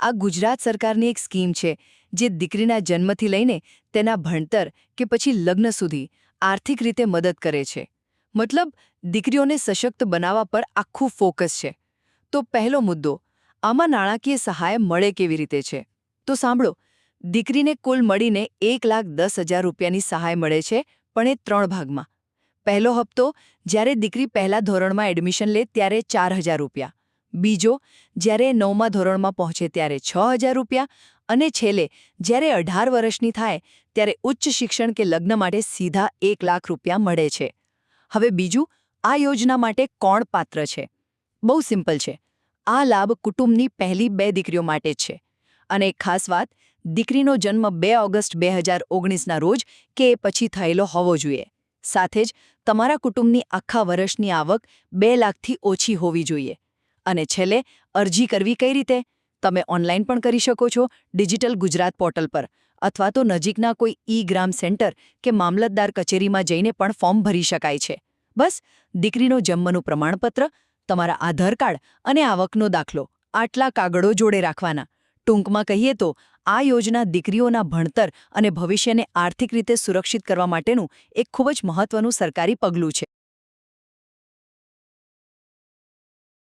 આ ગુજરાત સરકારની એક સ્કીમ છે, જે દીકરીના જન્મથી લઈને તેના ભણતર કે પછી લગ્ન સુધી આર્થિક રીતે મદદ કરે છે. મતલબ, દીકરીઓને સશક્ત બનાવવા પર આખું ફોકસ છે. તો પહેલો મુદ્દો, આમાં નાણાકીય સહાય મળે કેવી રીતે છે? તો સાંભળો, દીકરીને કુલ મળીને એક લાખ દસ હજાર રૂપિયાની સહાય મળે છે, પણ એ ત્રણ ભાગમાં. પહેલો હપ્તો, જ્યારે દીકરી પહેલા ધોરણમાં એડમિશન લે, ત્યારે ચાર હજાર રૂપિયા. બીજો, જ્યારે નવમા ધોરણમાં પહોંચે ત્યારે છ હજાર રૂપિયા અને છેલ્લે, જ્યારે અઢાર વર્ષની થાય, ત્યારે ઉચ્ચ શિક્ષણ કે લગ્ન માટે સીધા એક લાખ રૂપિયા મળે છે. હવે બીજું, આ યોજના માટે કોણ પાત્ર છે? બહુ સિમ્પલ છે. આ લાભ કુટુંબની પહેલી બે દીકરીઓ માટે છે. અને એક ખાસ વાત, દીકરીનો જન્મ બે ઓગસ્ટ બે હજાર ઓગણીસના રોજ કે એ પછી થયેલો હોવો જોઈએ. સાથે જ, તમારા કુટુંબની આખા વર્ષની આવક બે લાખથી ઓછી હોવી જોઈએ. અને છેલ્લે, અરજી કરવી કઈ રીતે? તમે ઓનલાઈન પણ કરી શકો છો, ડિજિટલ ગુજરાત પોર્ટલ પર, અથવા તો નજીકના કોઈ ઈ ગ્રામ સેન્ટર કે મામલતદાર કચેરીમાં જઈને પણ ફોર્મ ભરી શકાય છે. બસ, દીકરીનો જન્મનું પ્રમાણપત્ર, તમારા આધાર કાર્ડ અને આવકનો દાખલો, આટલા કાગળો જોડે રાખવાના. ટૂંકમાં કહીએ તો, આ યોજના દીકરીઓના ભણતર અને ભવિષ્યને આર્થિક રીતે સુરક્ષિત કરવા માટેનું એક ખૂબ જ મહત્વનું સરકારી પગલું છે.